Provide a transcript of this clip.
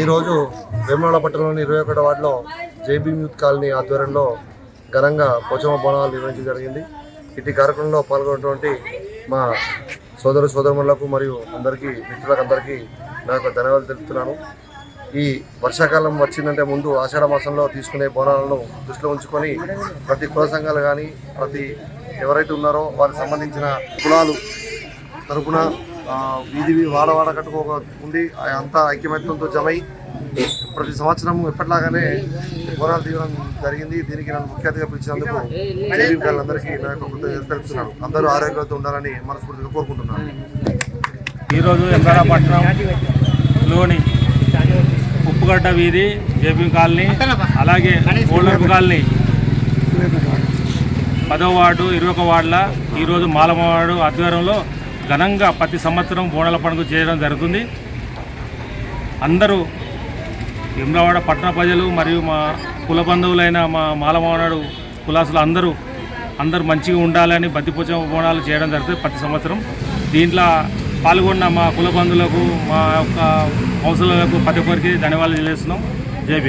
ఈరోజు వేమనాడ పట్టణంలోని ఇరవై ఒకటో వార్డులో జేబీ యూత్ కాలనీ ఆధ్వర్యంలో ఘనంగా పోచమ్మ బోనాలు నిర్వహించడం జరిగింది. ఇటు కార్యక్రమంలో పాల్గొన్నటువంటి మా సోదరు సోదరులకు మరియు అందరికీ మిత్రులకు అందరికీ నా యొక్క ధన్యవాదాలు తెలుపుతున్నాను. ఈ వర్షాకాలం వచ్చిందంటే ముందు ఆషాఢ మాసంలో తీసుకునే బోనాలను దృష్టిలో ఉంచుకొని ప్రతి కుల సంఘాలు కానీ ప్రతి ఎవరైతే ఉన్నారో వారికి సంబంధించిన కులాలు తరపున వీధి వీ- వాడ వాడ కట్టుకోక ఉండి అంతా ఐక్యమత్యంతో జమై ప్రతి సంవత్సరం ఎప్పటిలాగానే బోనాలు తీయడం జరిగింది. దీనికి నన్ను ముఖ్య అతిథిగా పిలిచినందుకు అందరికీ నా యొక్క తెలుపుతున్నాను. అందరూ ఆరోగ్యంతో ఉండాలని మనస్ఫూర్తిగా కోరుకుంటున్నాను. ఈరోజు ఎందారపట్నంలోని ఉప్పుగడ్డ వీధి జేపీ కాలనీ అలాగే ఓల్డర్పు కాలనీ పదో వార్డు ఇరవై ఒక వార్డుల ఈరోజు మాలమవాడు ఆధ్వర్యంలో ఘనంగా ప్రతి సంవత్సరం బోనాల పండుగ చేయడం జరుగుతుంది. అందరూ విమ్లవాడ పట్టణ ప్రజలు మరియు మా కుల బంధువులైన మా మాలమానాడు కులాసులు అందరూ అందరూ మంచిగా ఉండాలని బద్దిపోచ బోనాలు చేయడం జరుగుతుంది ప్రతి సంవత్సరం. దీంట్లో పాల్గొన్న మా కుల బంధువులకు మా యొక్క కౌన్సిలర్లకు ప్రతి ఒక్కరికి ధన్యవాదాలు తెలియజేస్తున్నాం. జై